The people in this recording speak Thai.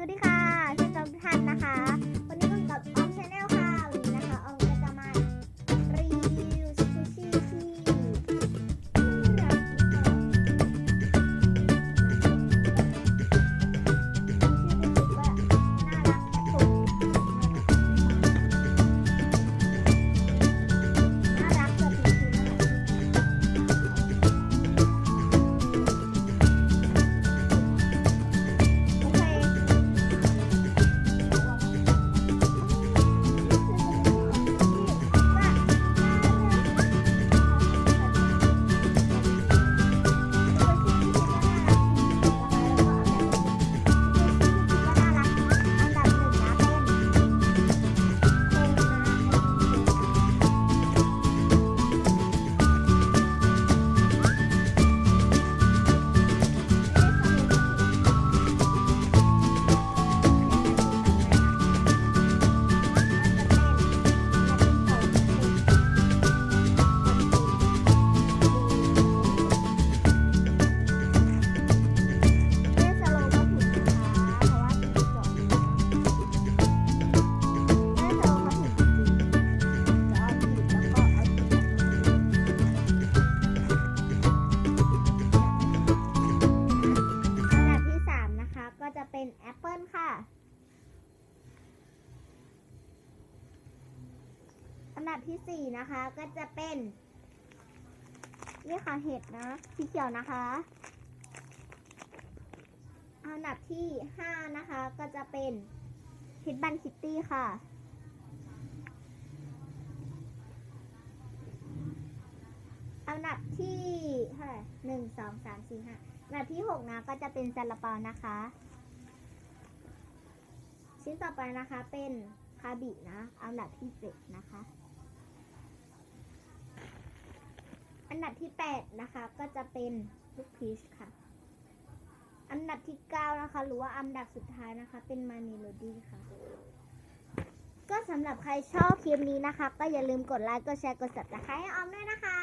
สวัสดีค่ะ เป็นแอปเปิลค่ะอันดับที่สี่นะคะก็จะเป็นนี่ค่ะเห็ดนะสีเขียวนะคะอันดับที่ห้านะคะก็จะเป็นฮิตบันคิตตี้ค่ะอันดับที่เท่าไหร่หนึ่งสองสามสี่ห้าอันดับที่หกนะก็จะเป็นซาลาเปานะคะ ชิ้นต่อไปนะคะเป็นคาบินะ อันดับที่เจ็ดนะคะ อันดับที่แปดนะคะก็จะเป็นลูกพีชค่ะ อันดับที่เก้านะคะ หรือว่าอันดับสุดท้ายนะคะ เป็นมาเมโลดี้ค่ะ ก็สำหรับใครชอบคลิปนี้นะคะ ก็อย่าลืมกดไลค์ กดแชร์ กด subscribe ให้ออมด้วยนะคะ